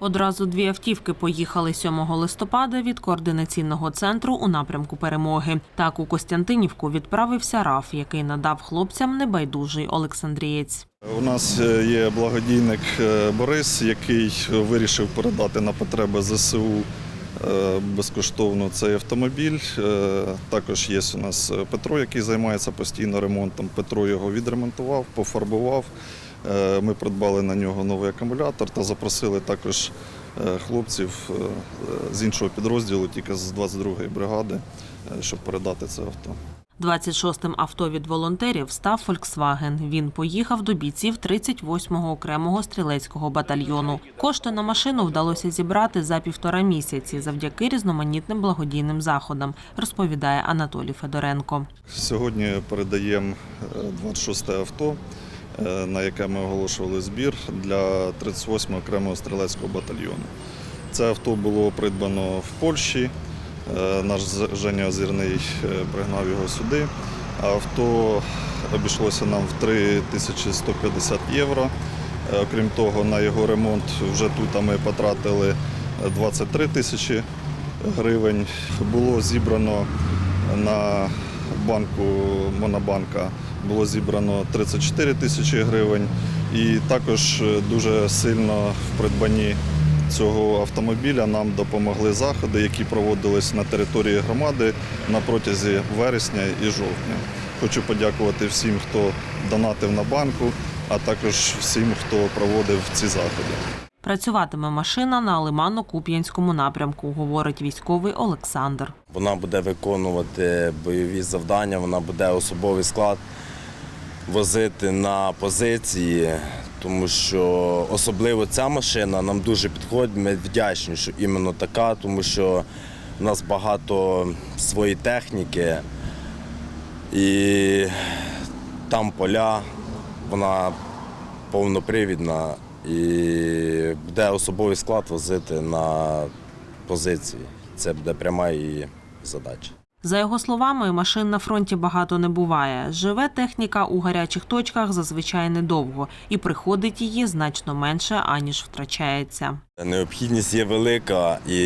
Одразу дві автівки поїхали 7 листопада від координаційного центру у напрямку перемоги. Так у Костянтинівку відправився РАФ, який надав хлопцям небайдужий Олександрієць. У нас е, є благодійник е, Борис, який вирішив передати на потреби ЗСУ е, безкоштовно цей автомобіль. Також є у нас Петро, який займається постійно ремонтом. Петро його відремонтував, пофарбував. Е, Ми придбали на нього новий акумулятор та запросили також е, хлопців е, з іншого підрозділу, тільки з 22-ї бригади, щоб передати це авто. 26-м авто від волонтерів став Volkswagen. Він поїхав до бійців 38-го окремого стрілецького батальйону. Кошти на машину вдалося зібрати за півтора місяці завдяки різноманітним благодійним заходам, розповідає Анатолій Федоренко. Сьогодні передаємо е, 26 авто, на яке ми оголошували збір для 38 го окремого стрілецького батальйону. Це авто було придбано в Польщі. Е, Наш Женя Озірний е, пригнав його сюди. Авто обійшлося нам в 3150 євро. Е, Окрім того, на його ремонт вже тут ми потратили 23 тисячі гривень. Було зібрано на банку Монобанка було зібрано 34 тисячі гривень. І також е, дуже сильно в придбанні цього автомобіля нам допомогли заходи, які проводились на території громади на протязі вересня і жовтня. Хочу подякувати всім, хто донатив на банку, а також всім, хто проводив ці заходи. Працюватиме машина на Лимано-Куп'янському напрямку, говорить військовий Олександр. Вона буде виконувати бойові завдання, вона буде особовий склад возити на позиції, тому що особливо ця машина нам дуже підходить. Ми вдячні, що іменно така, тому що в нас багато своєї техніки і там поля, вона повнопривідна і буде особовий склад возити на позиції. Це буде пряма її задача. За його словами, машин на фронті багато не буває. Живе техніка у гарячих точках зазвичай недовго, і приходить її значно менше, аніж втрачається. Необхідність є велика, і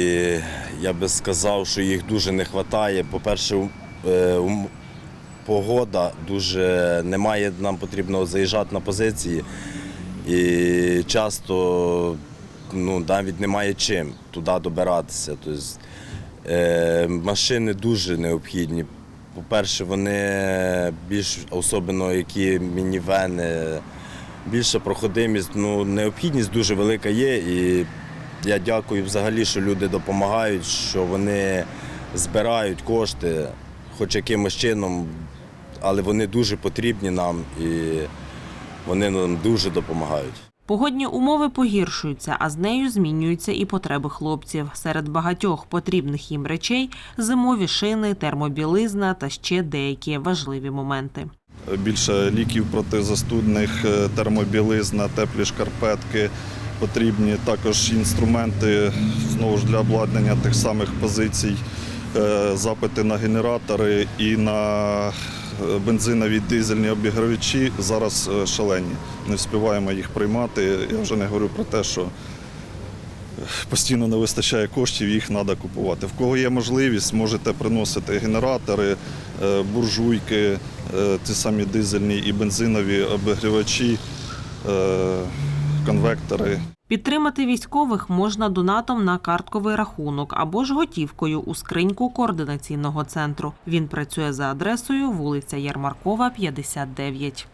я би сказав, що їх дуже не вистачає. По-перше, е, погода дуже немає, нам потрібно заїжджати на позиції. І часто ну, навіть немає чим туди добиратися. Тобто, е, машини дуже необхідні. По-перше, вони більш особливо які мінівени, більша проходимість. Ну, необхідність дуже велика є. І я дякую взагалі, що люди допомагають, що вони збирають кошти, хоч якимось чином, але вони дуже потрібні нам і вони нам дуже допомагають. Погодні умови погіршуються, а з нею змінюються і потреби хлопців. Серед багатьох потрібних їм речей зимові шини, термобілизна та ще деякі важливі моменти. Більше ліків протизастудних, е, термобілизна, теплі шкарпетки потрібні. Також інструменти знову ж для обладнання тих самих позицій, е, запити на генератори і на бензинові дизельні обігрівачі зараз е, шалені. Не встигаємо їх приймати. Я вже не говорю про те, що постійно не вистачає коштів, їх треба купувати. В кого є можливість, можете приносити генератори, е, буржуйки, е, ті самі дизельні і бензинові обігрівачі, е, конвектори. Підтримати військових можна донатом на картковий рахунок або ж готівкою у скриньку координаційного центру. Він працює за адресою вулиця Ярмаркова, 59.